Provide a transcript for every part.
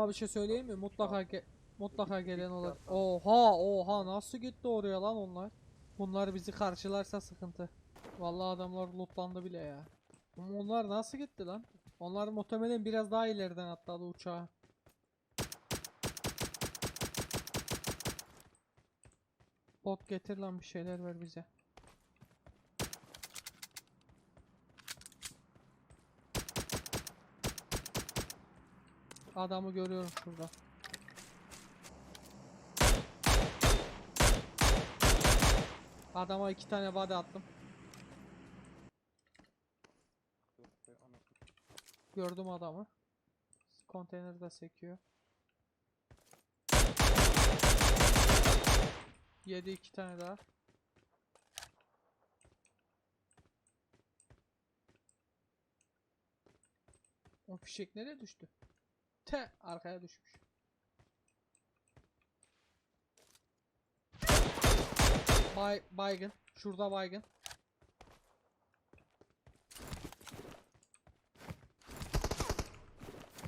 Ama bir şey söyleyeyim mi? Mutlaka ge- mutlaka gelen olur. Oha oha nasıl gitti oraya lan onlar? Bunlar bizi karşılarsa sıkıntı. Vallahi adamlar lootlandı bile ya. Ama onlar nasıl gitti lan? Onlar muhtemelen biraz daha ileriden atladı uçağa. Bot getir lan bir şeyler ver bize. Adamı görüyorum şurada. Adama iki tane body attım. Gördüm adamı. Konteynerde sekiyor. Yedi iki tane daha. O fişek nereye düştü? Te arkaya düşmüş. Bay baygın. Şurada baygın.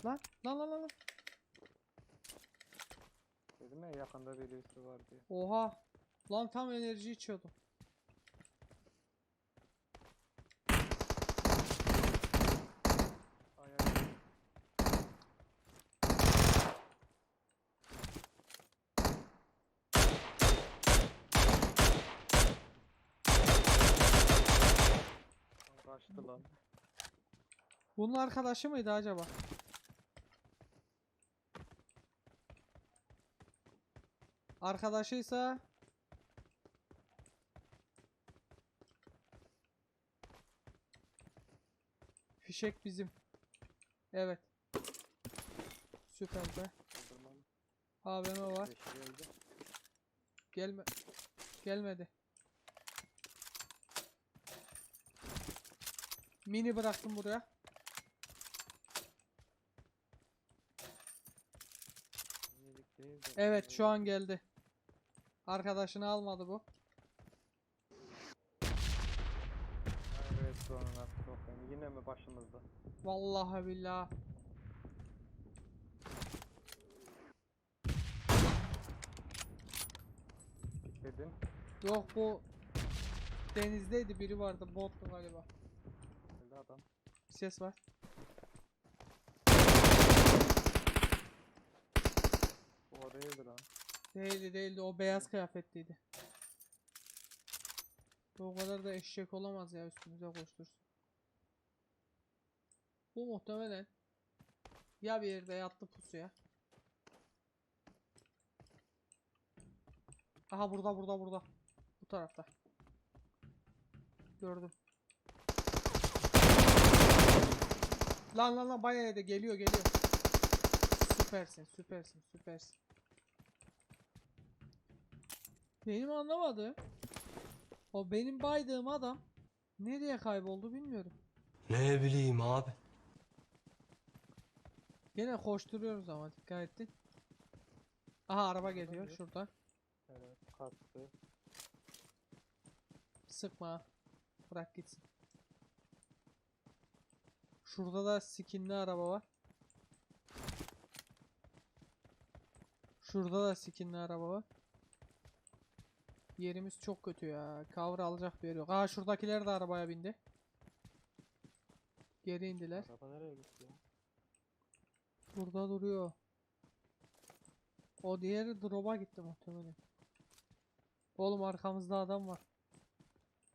Lan lan lan lan. Dedim ya yakında birisi var diye. Oha. Lan tam enerji içiyordum. Ay ay. Lan Kaçtı lan. Bunun arkadaşı mıydı acaba? Arkadaşıysa Fişek bizim. Evet. Süper be. AVM var. Gelme. Gelmedi. Mini bıraktım buraya. Evet şu an geldi. Arkadaşını almadı bu. Evet sokayım. Yine mi başımızda? Vallahi billahi. Dedim. Yok bu denizdeydi biri vardı bottu galiba. Geldi adam. Ses var. O değildi lan. Değildi değildi o beyaz kıyafetliydi. O kadar da eşek olamaz ya üstümüze koştursun. Bu muhtemelen ya bir yerde yattı pusuya. Aha burada burada burada. Bu tarafta. Gördüm. Lan lan lan bayağı yedi geliyor geliyor. Süpersin süpersin süpersin. Benim anlamadığım o benim baydığım adam nereye kayboldu bilmiyorum. Ne bileyim abi. Gene koşturuyoruz ama dikkat ettin. Aha araba geliyor geliyor. şuradan. Evet kastı. Sıkma. Bırak gitsin. Şurada da skinli araba var. Şurada da skinli araba var. Yerimiz çok kötü ya. Cover alacak bir yer yok. Aa şuradakiler de arabaya bindi. Geri indiler. Araba nereye gitti ya? Burada duruyor. O diğeri drop'a gitti muhtemelen. Oğlum arkamızda adam var.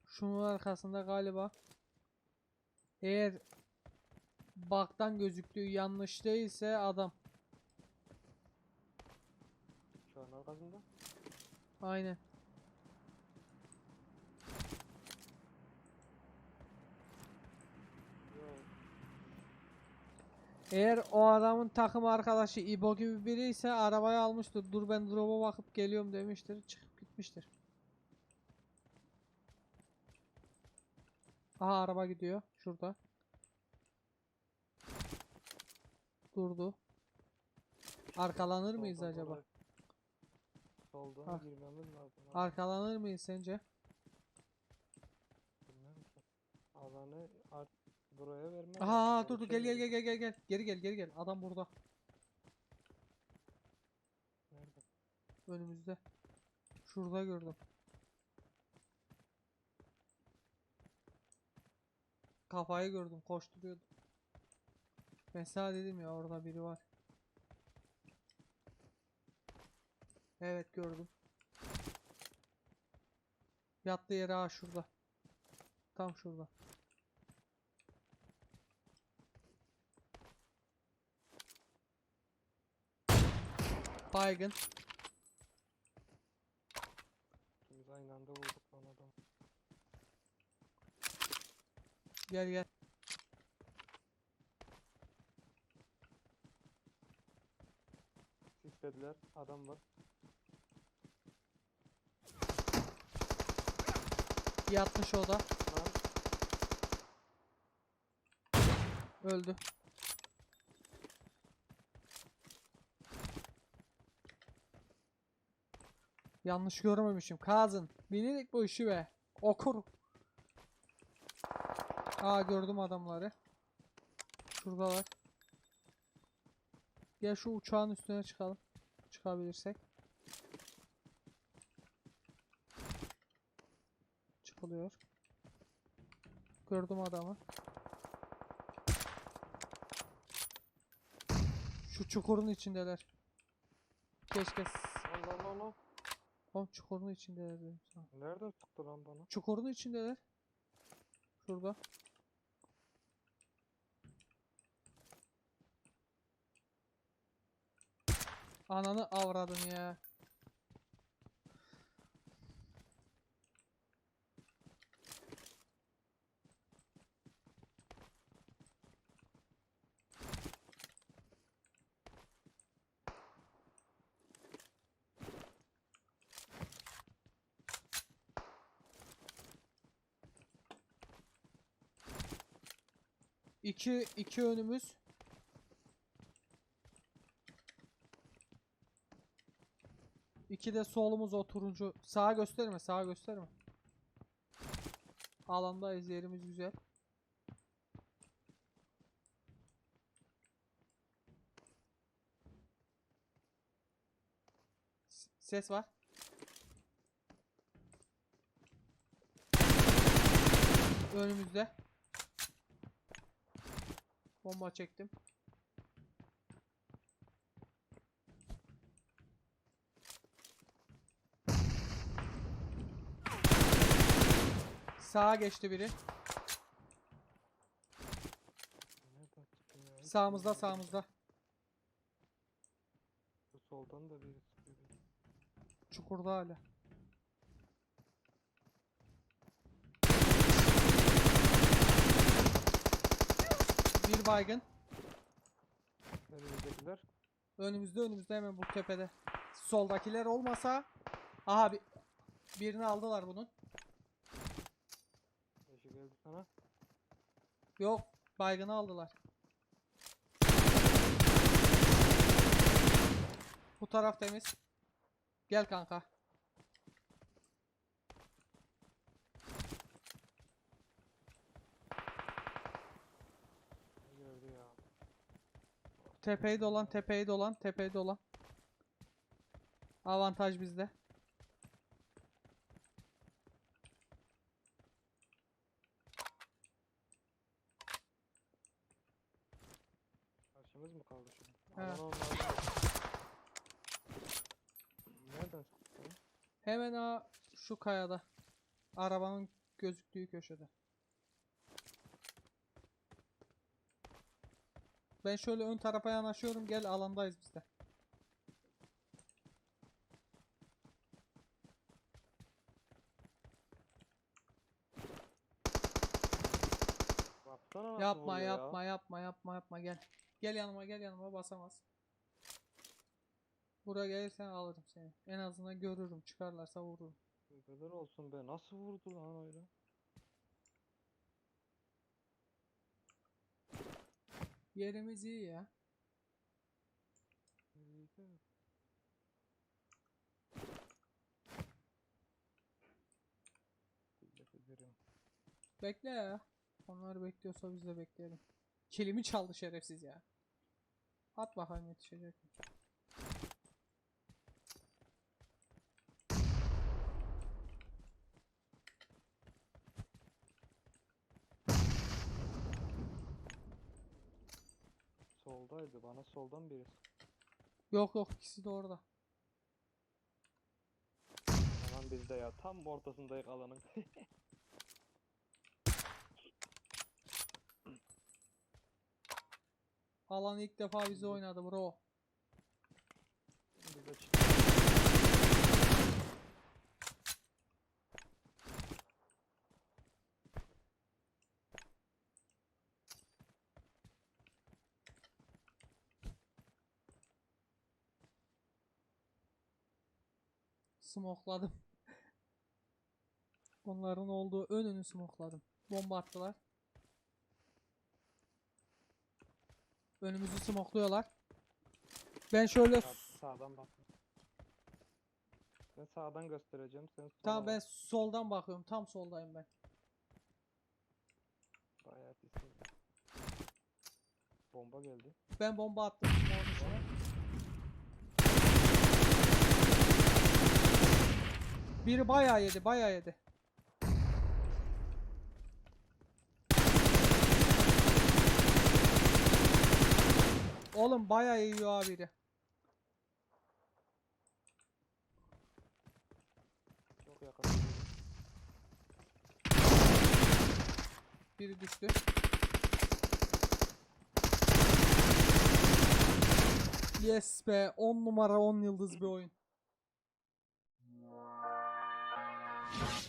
Şunun arkasında galiba. Eğer baktan gözüktüğü yanlış değilse adam. Şu an arkasında. Aynen. Yok. Eğer o adamın takım arkadaşı İbo gibi biri ise arabayı almıştır. Dur ben drop'a bakıp geliyorum demiştir. Çıkıp gitmiştir. Aha araba gidiyor. Şurada. Durdu. Arkalanır mıyız Soldan acaba? Soldan Ah. girmemiz lazım. Arkalanır mıyız sence? Alanı art buraya vermem. Aha dur dur gel gel gel gel gel gel. Geri gel geri gel. Adam burada. Önümüzde. Şurada gördüm. Kafayı gördüm koşturuyordu. Sana dedim ya orada biri var. Evet gördüm. Yattığı yere ha şurada. Tam şurada. Baygın. İkimiz aynı anda vurduk lan adam. Gel gel. Sislediler. Adam var. Yatmış o da. Lan Öldü. Yanlış görmemişim. Kazın. Bilerek bu işi be. Okur. Aa gördüm adamları. Şuradalar. Gel şu uçağın üstüne çıkalım. Çıkabilirsek. Çıkılıyor. Gördüm adamı. Şu çukurun içindeler. Keşke. Allah Allah Allah. Oğlum çukurun içindeler dedim sana. Nereden sıktı lan bana? Çukurun içindeler. Şurada. Ananı avradın ya. İki, iki önümüz. İki de solumuz o turuncu. Sağa gösterme, sağa gösterme. Alandayız, yerimiz güzel. Ses var. Önümüzde. Bomba çektim. Sağa geçti biri. Sağımızda sağımızda. Soldan da biri. Çukurda hala. Bir baygın. Önümüzdekiler. Önümüzde önümüzde hemen bu tepede. Soldakiler olmasa. Aha bir, birini aldılar bunun. Eşi geldi sana. Yok baygını aldılar. Bu taraf temiz. Gel kanka. Ne gördü ya. Tepeyi dolan, tepeyi dolan, tepeyi dolan. Avantaj bizde. Karşımız mı kaldı şimdi? He. Nereden sıktı? lan? Hemen ha şu kayada. Arabanın gözüktüğü köşede. Ben şöyle ön tarafa yanaşıyorum. Gel alandayız biz de. Baksana nasıl Yapma vuruyor ya. yapma yapma yapma yapma gel. Gel yanıma gel yanıma basamaz. Buraya gelirsen alırım seni. En azından görürüm. Çıkarlarsa vururum. Neler olsun be. Nasıl vurdu lan öyle? Yerimiz iyi ya. Ederim. Bekle ya. Onlar bekliyorsa biz de bekleyelim. Kilimi çaldı şerefsiz ya. At bakalım yetişecek mi? Oradaydı. Bana soldan biri. Yok yok ikisi de orada. Aman bizde ya. Tam ortasındayız alanın. Alan ilk defa bize oynadı bro. Bize çıktı. Smokladım. Onların olduğu önünü smokladım. Bomba attılar. Önümüzü smokluyorlar. Ben şöyle Sağ, sağdan bak. Ben sağdan göstereceğim. Sen Tamam ben soldan bakıyorum. Tam soldayım ben. Bayağı pisin. Bomba geldi. Ben bomba attım smoke'un içine. Biri bayağı yedi, bayağı yedi. Oğlum bayağı yiyor abi biri. Çok yakın. Biri düştü. Yes be 10 numara 10 yıldız bir oyun. Yeah.